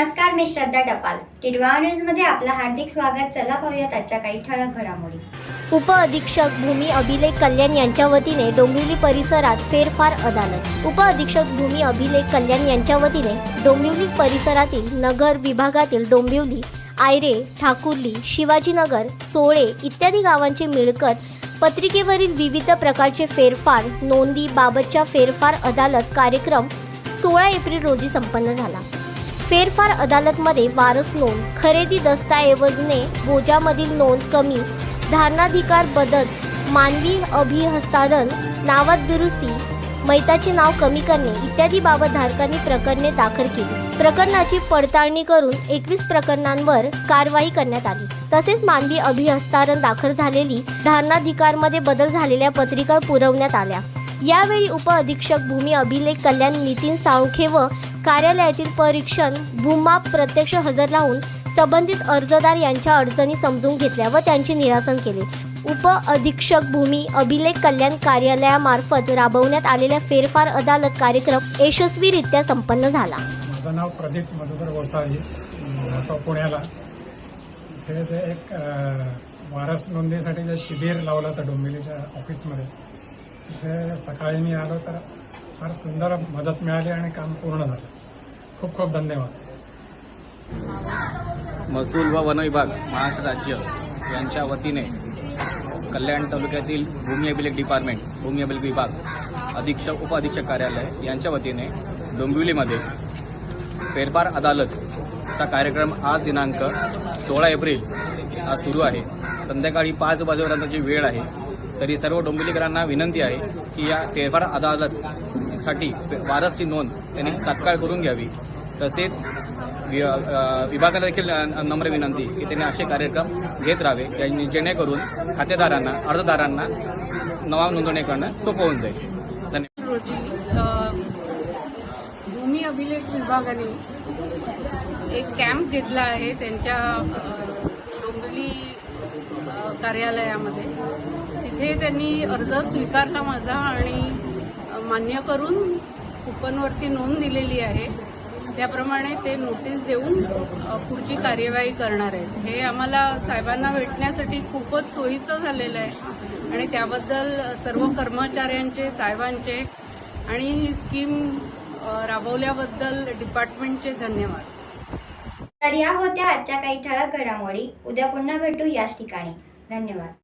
मी श्रद्धा टपाल. टिडवा न्यूजमध्ये आपलं हार्दिक स्वागत. चला पाहूयात आजच्या काही ठळक घडामोडी. उप अधीक्षक भूमी अभिलेख कल्याण यांच्या वतीने डोंबिवली परिसरात फेरफार अदालत. उप अधीक्षक भूमी अभिलेख कल्याण यांच्या वतीने डोंबिवली परिसरातील नगर विभागातील डोंबिवली आयरे ठाकुर्ली शिवाजीनगर चोळे इत्यादी गावांची मिळकत पत्रिकेवरील विविध प्रकारचे फेरफार नोंदी बाबतच्या फेरफार अदालत कार्यक्रम सोळा एप्रिल रोजी संपन्न झाला. फेरफार अदालतमध्ये वारस नोंद. खरेदी दस्तऐवजने बोजामधील नोंद कमी. धारणाधिकार बदल. मानवी अभिहस्तारण नावात दुरुस्ती. मैताचे नाव कमी करणे. इत्यादी बाबत धारकांनी प्रकरणे दाखल केली. प्रकरणाची पडताळणी करून एकवीस प्रकरणांवर कारवाई करण्यात आली. तसेच मानवी अभिहस्तारण दाखल झालेली धारणाधिकारमध्ये बदल झालेल्या पत्रिका पुरवण्यात आल्या. यावेळी उप अधीक्षक भूमी अभिलेख कल्याण नितीन साळुखे व कार्यालयातील परीक्षण भूमाप प्रत्यक्ष हजर राहून संबंधित अर्जदार यांच्या अडचणी समजून घेतल्या व त्यांचे निरासन केले. उप अधीक्षक भूमी अभिलेख कल्याण कार्यालयामार्फत राबवण्यात आलेल्या फेरफार अदालत कार्यक्रम यशस्वीरित्या संपन्न झाला. माझं नाव प्रदीप मधुकर गोसावी. राहतो पुण्याला. इथे जे एक वारस नोंदणीसाठी जे शिबिर लावलं होतं डोंबिवलीच्या ऑफिसमध्ये तिथे सकाळी मी आलो तर फार सुंदर मदत मिळाली आणि काम पूर्ण झालं. खूप खूप धन्यवाद. महसूल व वन विभाग महाराष्ट्र राज्य यांच्या वतीने कल्याण तालुक्यातील भूमी अभिलेख डिपार्टमेंट भूमी अभिलेख विभाग अधीक्षक उपअधीक्षक कार्यालय यांच्या वतीने डोंबिवलीमध्ये फेरफार अदालतचा कार्यक्रम आज दिनांक सोळा एप्रिल आज सुरू आहे. संध्याकाळी पाच वाजेपर्यंतची वेळ आहे. तरी सर्व डोंबिवलीकरांना विनंती आहे की या फेरफार अदालत साठी वारसची नोंद त्यांनी तात्काळ करून घ्यावी. तसेच वि- विभागाला देखील नम्र विनंती की त्यांनी असे कार्यक्रम घेत राहावे जेणेकरून खातेदारांना अर्जदारांना नवा नोंदणी करणं सोपं होऊन जाईल. धन्यवाद भूमी अभिलेख विभागाने एक कॅम्प घेतला आहे त्यांच्या डोंबिवली कार्यालयामध्ये. तिथे त्यांनी अर्ज स्वीकारला माझा आणि मान्य करून कुपनवरती नोंद दिलेली आहे. त्याप्रमाणे ते नोटीस देऊन पुढची कार्यवाही करणार आहेत. हे आम्हाला साहेबांना भेटण्यासाठी खूपच सोयीचं झालेलं आहे. आणि त्याबद्दल सर्व कर्मचाऱ्यांचे साहेबांचे आणि ही स्कीम राबवल्याबद्दल डिपार्टमेंटचे धन्यवाद. तर या होत्या आजच्या काही ठळक घडामोडी. उद्या पुन्हा भेटू याच ठिकाणी. धन्यवाद.